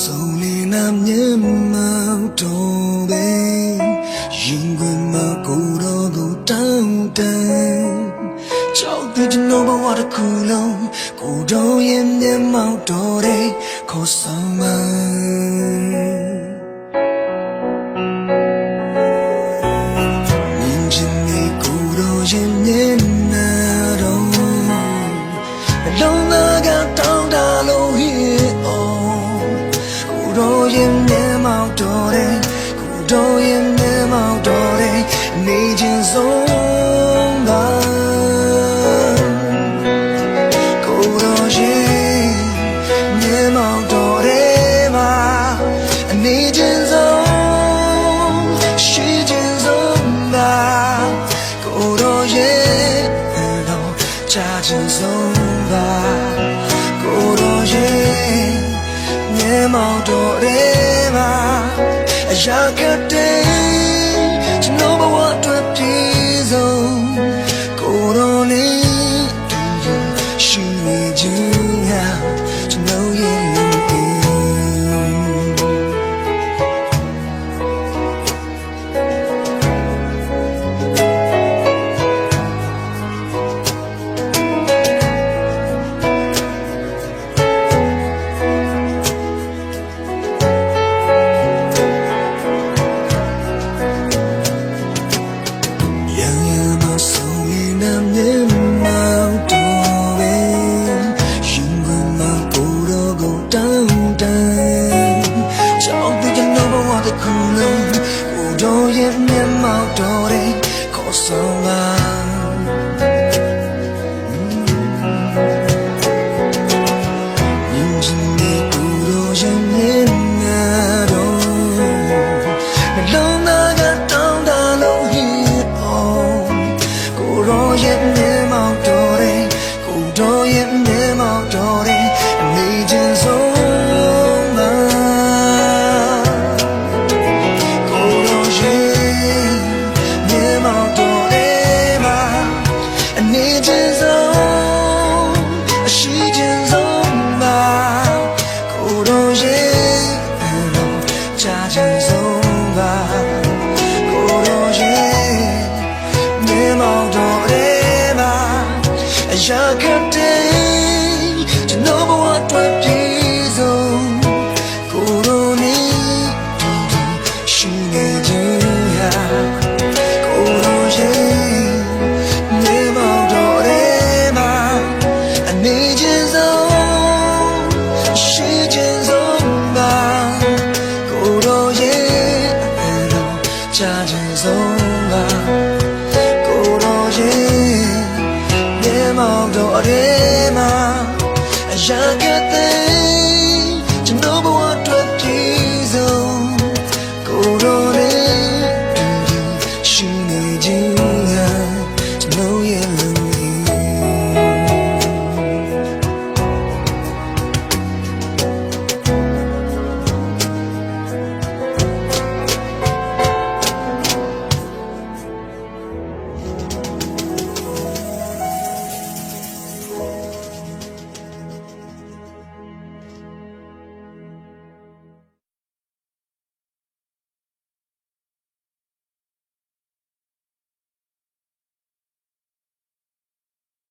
ဆုံးလင်းနာမျက်မှောက်တော်ပဲရင်ခွင်မှာကိုယ်တော်ကိုတောင်းတန်ကြောက်တဲ့ကျွန်တော်ဘဝတစ်ခုလုံးကိုယ်တော်ရဲ့မျက်မှောက်တော်တဲ့ခေါ်ဆောင်မှမြ တော်ရဲ့မျက်မှောက်တော်တဲ့ကိုယ်တော်ရဲ့မျက်မှောက်တော်တဲ့နေခြင်းဆုံးပါကိုယ်တော်ရဲ့မျက်မှောက်တော်တဲ့မှာအနေခြင်းဆုံးရှိခြင်းဆုံးပါကိုယ်တော်ရဲ့တော့ကြားခြင်းဆုံးပါကိုယ်တော်ရဲ့မျက် မှောက်တော်တဲ့မှာအရာကတဲ့ကျွန်တော်ဘဝအတွက်ပြည့်စုံကိုယ်တော်လေးတူရှိနေခြင်းဟာ ရဲ့မျက်မှောက်တော်တဲ့ကိုယ်တော်ရဲ့မျက်မှောက်တော်တဲ့နေခြင်းဆုံးပါကိုယ်တော်ရဲ့မျက်မှောက်တော်တဲ့မှာအနေခြင်းဆုံးအရှိခြင်းဆုံးပါကိုယ်တော်ရဲ့ကြားခြင်းဆုံးပါ ရာခတ်တဲ့ကျွန်တော်ဘဝအတွက်ပြည်စုံကိုရိုနီရှိနေခြင်းဟာကိုရိုရဲ့နေမောင်တော်ရဲမှာအနေချင်းဆုံးရှိခြင်းဆုံးပါကိုရိုရဲ့အလိုချခြင်းဆုံးပါ